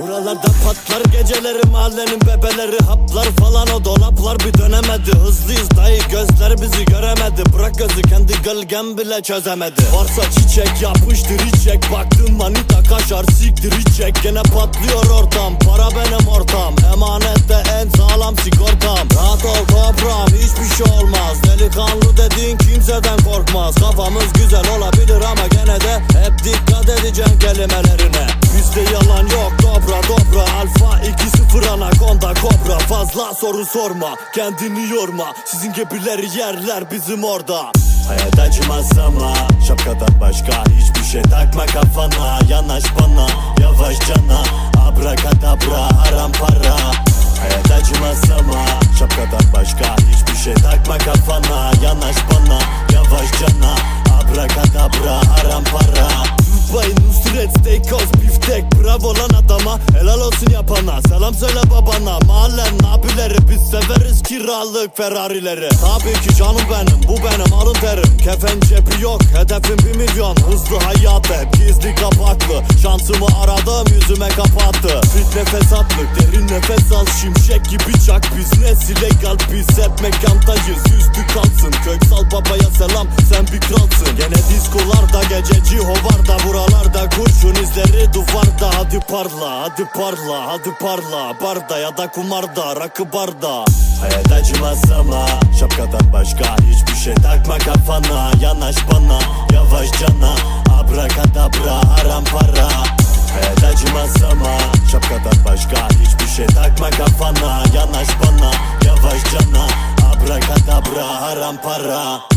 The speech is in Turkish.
Buralarda patlar geceleri mahallenin bebeleri Haplar falan o dolaplar bir dönemedi. Hızlıyız dayı gözler bizi göremedi. Bırak gözü kendi gölgen bile çözemedi. Varsa çiçek yapıştır içecek Baktın manita kaşar siktir içecek Gene patlıyor ortam para benim ortam. Emanette kimseden korkmaz. Kafamız güzel olabilir ama gene de Hep dikkat edeceksin kelimelerine. Bizde yalan yok dobra dobra. Alfa 2-0 anakonda kobra. Fazla soru sorma kendini yorma. Sizin gibileri yerler bizim orada. Hayat acımaz ama Şapkadan olsun yapana. Selam söyle babana. Mahallen abileri Biz severiz kiralık Ferrari'leri. Tabii ki canım benim bu benim alın terim. Kefen cebi yok hedefim bir milyon. Hızlı hayat hep gizli kapaklı. Şansımı aradım yüzüme kapattı. Fitne fesatlık derin nefes al. Şimşek gibi çak biz nesil legal Biz hep mekandayız. Üstü kalsın Köksal babaya selam sen bir kralsın. Gene diskolarda gececi hovarda Buralarda kurşun izleri duvarda. Hadi parla hadi parla hadi parla. Barda ya da kumarda rakı barda. Hayat acımaz ama Şapkadan başka hiçbir şey takma kafana. Yanaş bana yavaş cana. Abrakadabra haram para. Hayat acımaz ama Şapkadan başka hiçbir şey takma kafana. Yanaş bana yavaş cana. Abrakadabra haram para